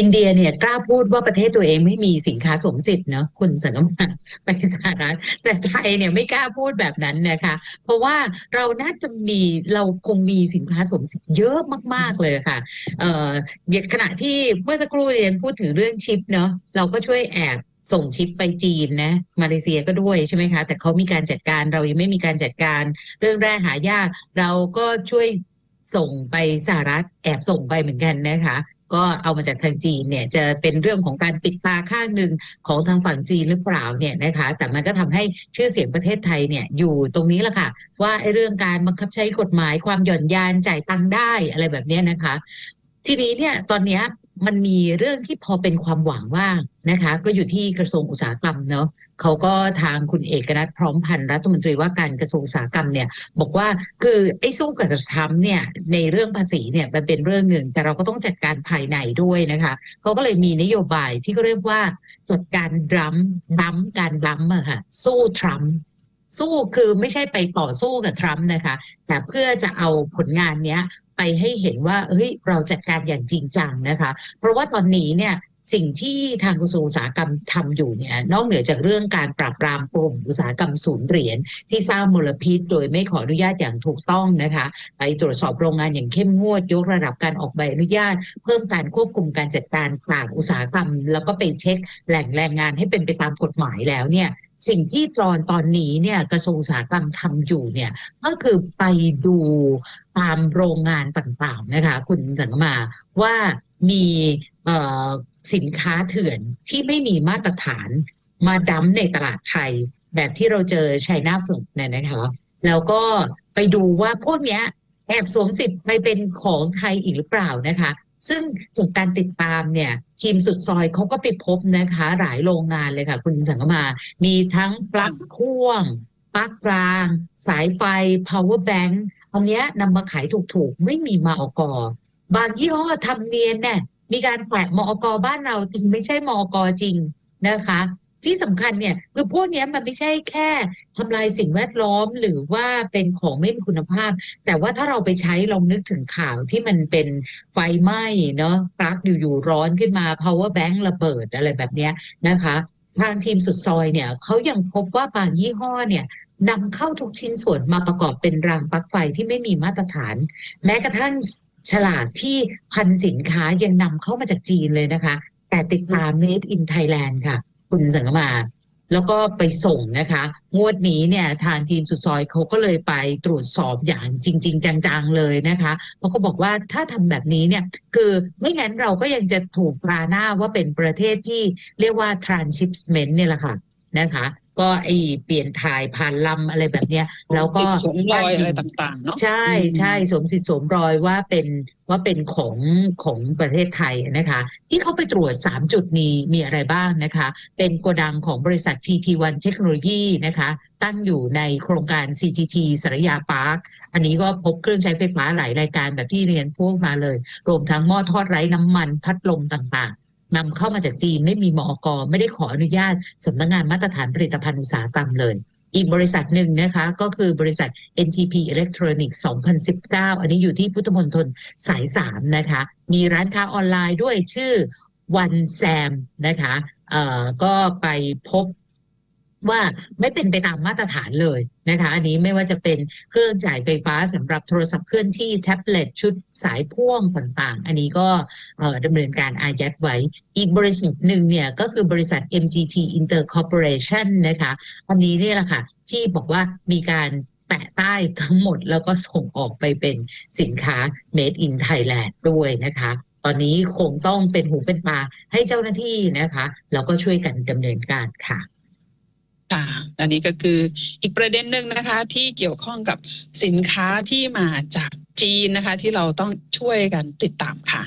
อินเดียเนี่ยกล้าพูดว่าประเทศตัวเองไม่มีสินค้าสวมสิทธิ์เนาะคุณสังกมาไปสหรัฐแต่ไทยเนี่ยไม่กล้าพูดแบบนั้นนะคะ เพราะว่าเราน่าจะมีเราคงมีสินค้าสวมสิทธิ์เยอะมาก ๆเลยค่ะเอ่อขณะที่เมื่อสักครู่เรียนพูดถึงเรื่องชิปเนาะเราก็ช่วยแอบส่งชิปไปจีนนะมาเลเซียก็ด้วยใช่ไหมคะ แต่เขามีการจัดการเรายังไม่มีการจัดการ เรื่องแรกหายาก เราก็ช่วยส่งไปสหรัฐแอบส่งไปเหมือนกันนะคะ ก็เอามาจากทางจีนเนี่ยจะเป็นเรื่องของการปิดตาข้างหนึ่งของทางฝั่งจีนหรือเปล่าเนี่ยนะคะ แต่มันก็ทำให้ชื่อเสียงประเทศไทยเนี่ยอยู่ตรงนี้แหละค่ะ ว่าไอ้เรื่องการบังคับใช้กฎหมายความหย่อนยานจ่ายตังค์ได้อะไรแบบนี้นะคะ ทีนี้เนี่ยตอนเนี้ย มันมีเรื่องที่พอเป็นความหวังว่างนะคะ ก็อยู่ที่กระทรวงอุตสาหกรรมเนาะเขาก็ทางคุณเอกนัทพร้อมพันธ์รัฐมนตรีว่าการกระทรวงอุตสาหกรรมเนี่ย บอกว่าคือไอ้สู้กับทรัมป์เนี่ยในเรื่องภาษีเนี่ยมันเป็นเรื่องหนึ่ง แต่เราก็ต้องจัดการภายในด้วยนะคะเขาก็เลยมีนโยบายที่เขาเรียกว่าจัดการดัมดัมการดัมอะค่ะสู้ทรัมป์สู้คือไม่ใช่ไปต่อสู้กับทรัมป์นะคะ แต่เพื่อจะเอาผลงานเนี้ย ไปให้เห็นว่าเฮ้ยเราจัดการอย่างจริงจังนะคะ เพราะว่าตอนนี้เนี่ยสิ่งที่ทางกระทรวงอุตสาหกรรมทำอยู่เนี่ยนอกเหนือจากเรื่องการปราบปรามกลุ่มอุตสาหกรรมศูนย์เหรียญที่สร้างมลพิษ โดยไม่ขออนุญาตอย่างถูกต้องนะคะ ไปตรวจสอบโรงงานอย่างเข้มงวด ยกระดับการออกใบอนุญาต เพิ่มการควบคุมการจัดการต่างอุตสาหกรรม แล้วก็ไปเช็คแหล่งแรงงานให้เป็นไปตามกฎหมายแล้วเนี่ย สิ่งที่ตอนตอนนี้เนี่ยกระทรวงอุตสาหกรรมทำอยู่เนี่ยก็คือไปดูตามโรงงานต่างๆนะคะคุณสังกมาว่ามีสินค้าเถื่อนที่ไม่มีมาตรฐานมาดั้มในตลาดไทย แบบที่เราเจอไชน่าฟลุกเนี่ยนะคะแล้วก็ไปดูว่าพวกเนี้ยแอบสวมสิทธิ์ไปเป็นของไทยอีกหรือเปล่านะคะ ซึ่งจากการติดตามเนี่ยทีมสุดซอยเขาก็ไปพบนะคะ หลายโรงงานเลยค่ะ คุณสังกมา มีทั้งปลั๊กพ่วงปลั๊กกลาง สายไฟ power bank อันเนี้ยนำมาขายถูกๆ ไม่มีมอกบางยี่ห้อทำเนียนเนี่ยมีการแปะมอกบ้านเราจริงไม่ใช่มอกจริงนะคะ ที่สำคัญเนี่ยคือพวกนี้มันไม่ใช่แค่ทำลายสิ่งแวดล้อมหรือว่าเป็นของไม่มีคุณภาพ แต่ว่าถ้าเราไปใช้ลองนึกถึงข่าวที่มันเป็นไฟไหม้เนาะปลั๊กอยู่ๆร้อนขึ้นมา power bank ระเบิดอะไรแบบนี้นะคะทางทีมสุดซอยเนี่ยเขายังพบว่าบางยี่ห้อเนี่ยนำเข้าทุกชิ้นส่วนมาประกอบเป็นรางปลั๊กไฟที่ไม่มีมาตรฐาน แม้กระทั่งฉลากที่พันสินค้ายังนำเข้ามาจากจีนเลยนะคะ แต่ติดตาม Made in Thailand ค่ะ คุณสังกมา แล้วก็ไปส่งนะคะ งวดนี้เนี่ยทางทีมสุดซอยเขาก็เลยไปตรวจสอบอย่างจริง ๆ จังๆเลยนะคะเพราะเขาบอกว่าถ้าทำแบบนี้เนี่ยคือไม่งั้นเราก็ยังจะถูกปราหน้าว่าเป็นประเทศที่เรียกว่า transshipment เนี่ยแหละค่ะนะคะ ก็ไอเปลี่ยนถ่ายผ่านลำอะไรแบบเนี้ย แล้วก็ติดสวมรอยอะไรต่างๆเนาะใช่อืมใช่สวมสิทธิ์สวมรอยว่าเป็นว่าเป็นของของประเทศไทยนะคะ ที่เขาไปตรวจ 3 จุดนี้มีอะไรบ้างนะคะ เป็นโกดังของบริษัท TT1 เทคโนโลยีนะคะ ตั้งอยู่ในโครงการ CTT สารยาพาร์ค อันนี้ก็พบเครื่องใช้ไฟฟ้าหลายรายการแบบที่เรียนพวกมาเลย รวมทั้งหม้อทอดไร้น้ำมันพัดลมต่างๆ นำเข้ามาจากจีนไม่มีมอกไม่ได้ขออนุญาตสำนักงานมาตรฐานผลิตภัณฑ์อุตสาหกรรมเลย อีกบริษัทหนึ่งนะคะก็คือบริษัท NTP Electronics 2019 อันนี้อยู่ที่พุทธมณฑลสาย 3 นะคะ มีร้านค้าออนไลน์ด้วยชื่อ One Sam นะคะเอ่อก็ไปพบ ว่าไม่เป็นไปตามมาตรฐานเลยนะคะ อันนี้ไม่ว่าจะเป็นเครื่องจ่ายไฟฟ้าสำหรับโทรศัพท์เคลื่อนที่แท็บเล็ตชุดสายพ่วงต่างๆ อันนี้ก็เอ่อดำเนินการอายัดไว้ อีกบริษัทหนึ่งเนี่ยก็คือบริษัท MGT Inter Corporation นะคะ อันนี้นี่แหละค่ะที่บอกว่ามีการแตะใต้ทั้งหมดแล้วก็ส่งออกไปเป็นสินค้า made in Thailand ด้วยนะคะตอนนี้คงต้องเป็นหูเป็นตาให้เจ้าหน้าที่นะคะ แล้วก็ช่วยกันดำเนินการค่ะ ค่ะอันนี้ก็คืออีกประเด็นหนึ่งนะคะที่เกี่ยวข้องกับสินค้าที่มาจากจีนนะคะ ที่เราต้องช่วยกันติดตามค่ะ